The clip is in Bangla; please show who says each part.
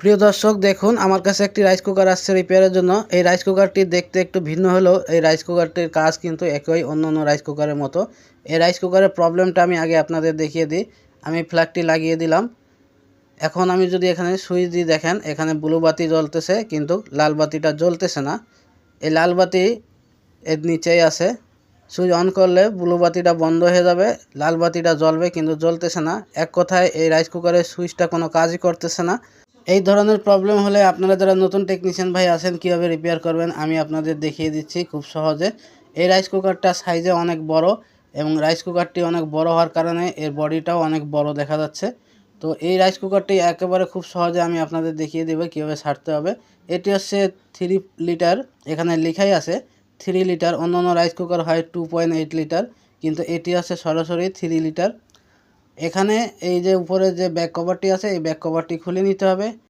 Speaker 1: প্রিয় দর্শক, দেখুন, আমার কাছে একটি রাইস কুকার আসছে রিপেয়ারের জন্য। এই রাইস কুকারটি দেখতে একটু ভিন্ন হলেও এই রাইস কুকারটির কাজ কিন্তু একই অন্য অন্য রাইস কুকারের মতো। এই রাইস কুকারের প্রবলেমটা আমি আগে আপনাদের দেখিয়ে দিই। আমি ফ্ল্যাগটি লাগিয়ে দিলাম। এখন আমি যদি এখানে সুইচ দিয়ে দেখেন, এখানে ব্লু বাতি জ্বলতেছে, কিন্তু লাল বাতিটা জ্বলতেছে না। এই লাল বাতি এর নিচেই আছে। সুইচ অন করলে ব্লু বাতিটা বন্ধ হয়ে যাবে, লাল বাতিটা জ্বলবে, কিন্তু জ্বলতেছে না। এক কথায় এই রাইস কুকারের সুইচটা কোনো কাজই করতেছে না। এই ধরনের প্রবলেম হলে আপনারা যারা নতুন টেকনিশিয়ান ভাই আছেন, কীভাবে রিপেয়ার করবেন, আমি আপনাদের দেখিয়ে দিচ্ছি খুব সহজে। এই রাইস কুকারটা সাইজে অনেক বড় এবং রাইস কুকারটি অনেক বড় হওয়ার কারণে এর বডিটাও অনেক বড় দেখা যাচ্ছে। তো এই রাইস কুকারটি একেবারে খুব সহজে আমি আপনাদের দেখিয়ে দেবো কীভাবে সারতে হবে। এটি হচ্ছে থ্রি লিটার এখানে লেখাই আছে থ্রি লিটার অন্য অন্য রাইস কুকার হয় টু পয়েন্ট এইট লিটার কিন্তু এটি আছে সরাসরি থ্রি লিটার এখানে এই যে উপরে যে ব্যাক কভারটি আছে এই ব্যাক কভারটি খুলে নিতে হবে।